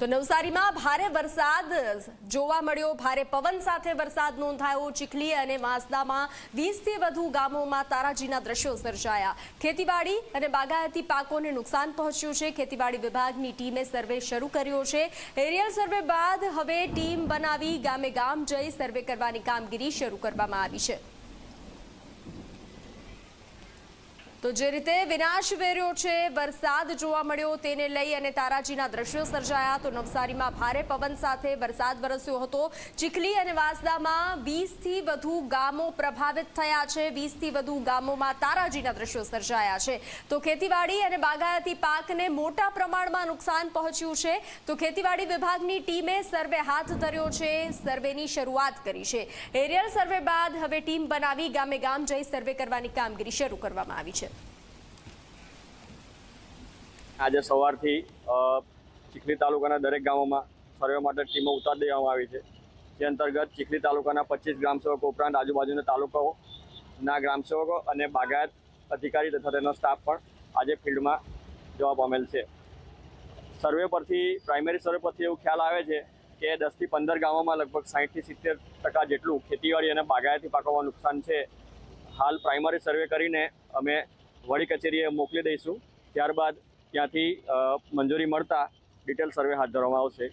તો નવસારીમાં ભારે વરસાદ જોવા મળ્યો. ભારે પવન સાથે વરસાદ નોંધાયો ચીખલી અને વાંસદામાં વીસથી વધુ ગામોમાં તારાજીના દ્રશ્યો સર્જાયા. ખેતીવાડી અને બાગાયતી પાકોને નુકસાન પહોંચ્યું છે. ખેતીવાડી વિભાગની ટીમે સર્વે શરૂ કર્યો છે. એરિયલ સર્વે બાદ હવે ટીમ બનાવી ગામે ગામ જઈ સર્વે કરવાની કામગીરી શરૂ કરવામાં આવી છે. તો જે રીતે વિનાશ વેર્યો છે, વરસાદ જોવા મળ્યો તેને લઈ અને તારાજીના દ્રશ્યો સર્જાયા તો નવસારીમાં ભારે પવન સાથે વરસાદ વરસ્યો હતો. ચીખલી અને વાંસદામાં વીસથી વધુ ગામો પ્રભાવિત થયા છે. વીસથી વધુ ગામોમાં તારાજીના દ્રશ્યો સર્જાયા છે. તો ખેતીવાડી અને બાગાયતી પાકને મોટા પ્રમાણમાં નુકસાન પહોંચ્યું છે. તો ખેતીવાડી વિભાગની ટીમે સર્વે હાથ ધર્યો છે, સર્વેની શરૂઆત કરી છે. એરિયલ સર્વે બાદ હવે ટીમ બનાવી ગામે ગામ જઈ સર્વે કરવાની કામગીરી શરૂ કરવામાં આવી છે. આજે સવારથી ચીખલી તાલુકાના દરેક ગામોમાં સર્વે માટે ટીમો ઉતારી દેવામાં આવી છે. જે અંતર્ગત ચીખલી તાલુકાના પચીસ ગ્રામસેવકો ઉપરાંત આજુબાજુના તાલુકાઓના ગ્રામસેવકો અને બાગાયત અધિકારી તથા તેનો સ્ટાફ પણ આજે ફિલ્ડમાં જવા પામેલ છે. સર્વે પરથી, પ્રાઇમરી સર્વે પરથી એવું ખ્યાલ આવે છે કે દસથી પંદર ગામોમાં લગભગ સાહીઠથી સિત્તેર ટકા જેટલું ખેતીવાડી અને બાગાયતી પાકોમાં નુકસાન છે. હાલ પ્રાઇમરી સર્વે કરીને અમે વડી કચેરીએ મોકલી દઈશું. ત્યારબાદ ત્યાંથી મંજૂરી મળતા ડિટેલ સર્વે હાથ ધરવામાં આવશે.